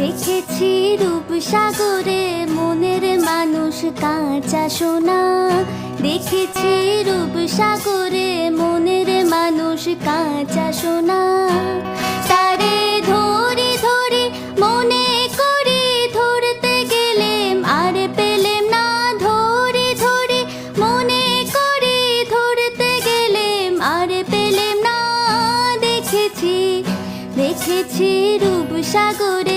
দেখেছি রূপ সাগরে মনের মানুষ কাঁচা সোনা। দেখেছি রূপ সাগরে মনের মানুষ কাঁচা সোনা। তারে ধরে ধরে মনে করে ধরতে গেলেম, আর পেলেম না। ধরে ধরে মনে করে ধরতে গেলেম, আর পেলেম না। দেখেছি দেখেছি রূপ সাগরে মনের মানুষ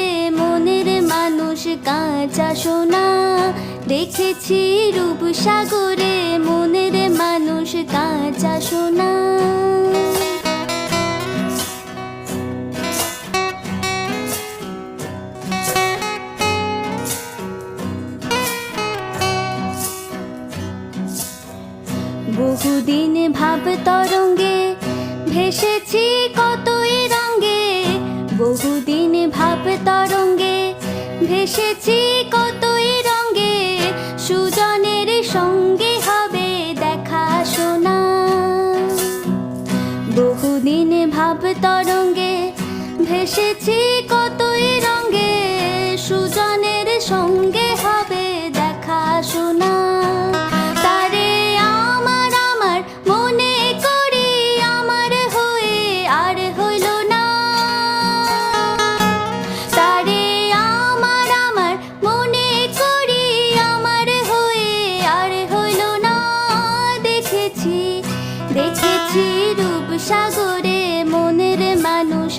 কাঁচা সোনা দেখেছি রূপ সাগরে মনের মানুষ কাঁচা সোনা বহুদিন ভাব তরঙ্গে ভেসেছি কতই রঙ্গে। বহুদিন ভাব তরঙ্গে ভেসেছি বহুদিন ভাব তরঙ্গে ভেসেছি কতই রঙ্গে সুজনের সঙ্গে হবে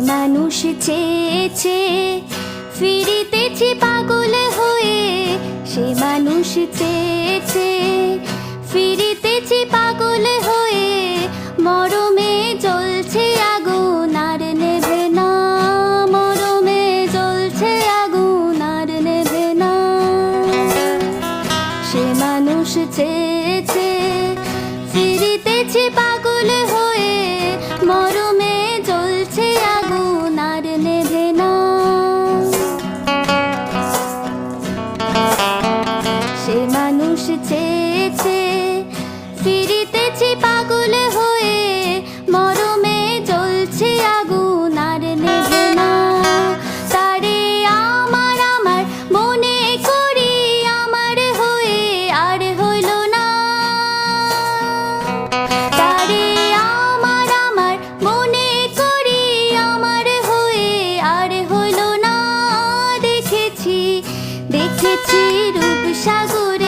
মানুষ চেয়েছে, ফিরিতেছি পাগল হয়ে। সে মানুষ চেয়েছে, ফিরিতেছি পাগল হয়ে। মরমে জ্বলছে আগুন, আর নেভে না। মরমে জ্বলছে আগুন, আর নেভে না। সে মানুষ চেয়েছে চেয়েছে। ফিরিতেছে পাগল হয়ে, মরমে আগুন আর তারে আমার মনে করি আমার হয়ে আর না। আমার আমার মনে করি আমার হয়ে আর না। দেখেছি দেখেছি রূপ সাগরে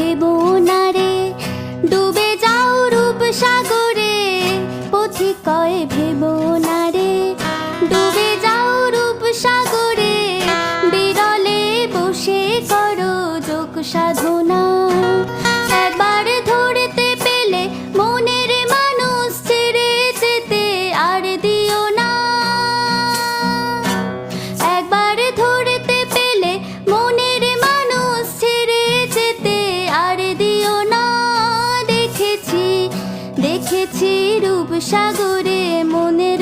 সাধনা। একবার ধরতে পেলে মনের মানুষ ছেড়ে যেতে আর দিও না। একবার ধরতে পেলে মনের মানুষ ছেড়ে যেতে আর দিও না। দেখেছি দেখেছি রূপ সাগরে মনের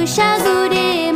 মানুষ কাঁচা